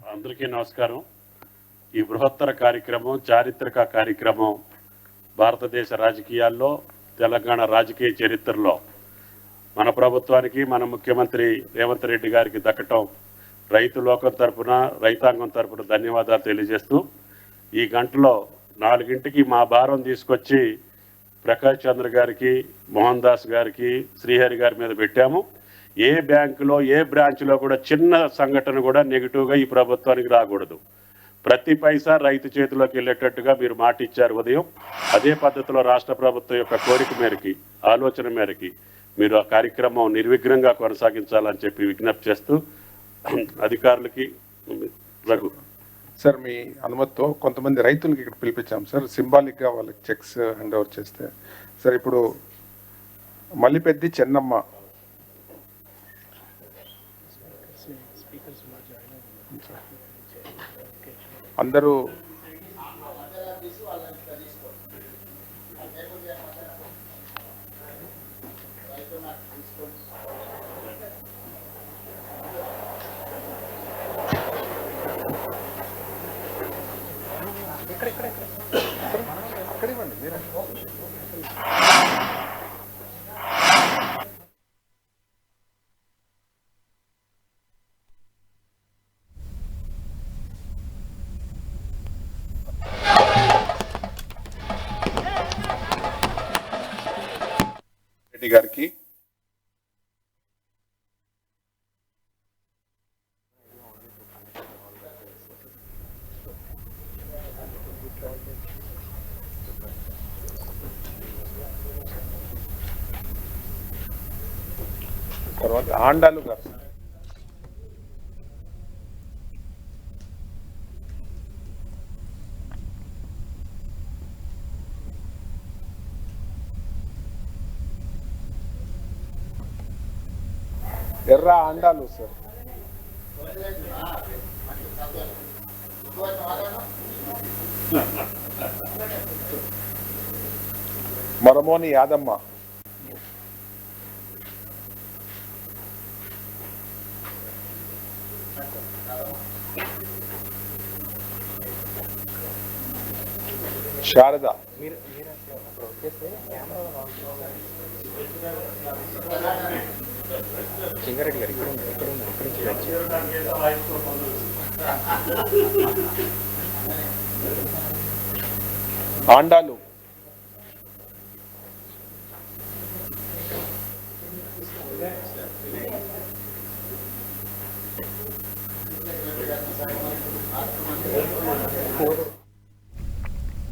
అందరికీ నమస్కారం. ఈ బృహత్తర కార్యక్రమం చారిత్రక కార్యక్రమం భారతదేశ రాజకీయాల్లో తెలంగాణ రాజకీయ చరిత్రలో. మన ప్రభుత్వానికి మన ముఖ్యమంత్రి రేవంత్ రెడ్డి గారికి దక్కటం రైతు లోకం తరఫున రైతాంగం తరపున ధన్యవాదాలు తెలియజేస్తూ ఈ గంటలో నాలుగింటికి మా భారం తీసుకొచ్చి ప్రకాష్ చంద్ర గారికి మోహన్ దాస్ గారికి శ్రీహరి గారి మీద పెట్టాము. ఏ బ్యాంకులో ఏ బ్రాంచ్లో కూడా చిన్న సంఘటన కూడా నెగిటివ్గా ఈ ప్రభుత్వానికి రాకూడదు. ప్రతి పైసా రైతు చేతిలోకి వెళ్ళేటట్టుగా మీరు మాట ఇచ్చారు ఉదయం. అదే పద్ధతిలో రాష్ట్ర ప్రభుత్వం యొక్క కోరిక మేరకి ఆలోచన మేరకి మీరు ఆ కార్యక్రమం నిర్విఘ్నంగా కొనసాగించాలని చెప్పి విజ్ఞప్తి చేస్తూ అధికారులకి రఘు. సార్ మీ అనుమతితో కొంతమంది రైతులకి ఇక్కడ పిలిపించాం. సార్ సింబాలిక్గా వాళ్ళకి చెక్స్ హ్యాండ్ ఓవర్ చేస్తే. సార్ ఇప్పుడు మల్లిపెద్ది చెన్నమ్మ అందరూ అక్కడ ఇవ్వండి మీరు రెడ్డి గారికి. తర్వాత ఆండాలు గారు. ఎర్ర అండాలు సార్ మరమోని యాదమ్మ. శారద. సింగారెడ్డి గారు ఇక్కడ ఉన్నారు ఇక్కడ ఉన్నారు ఇక్కడ నుంచి. ఆండాలు ఫోర్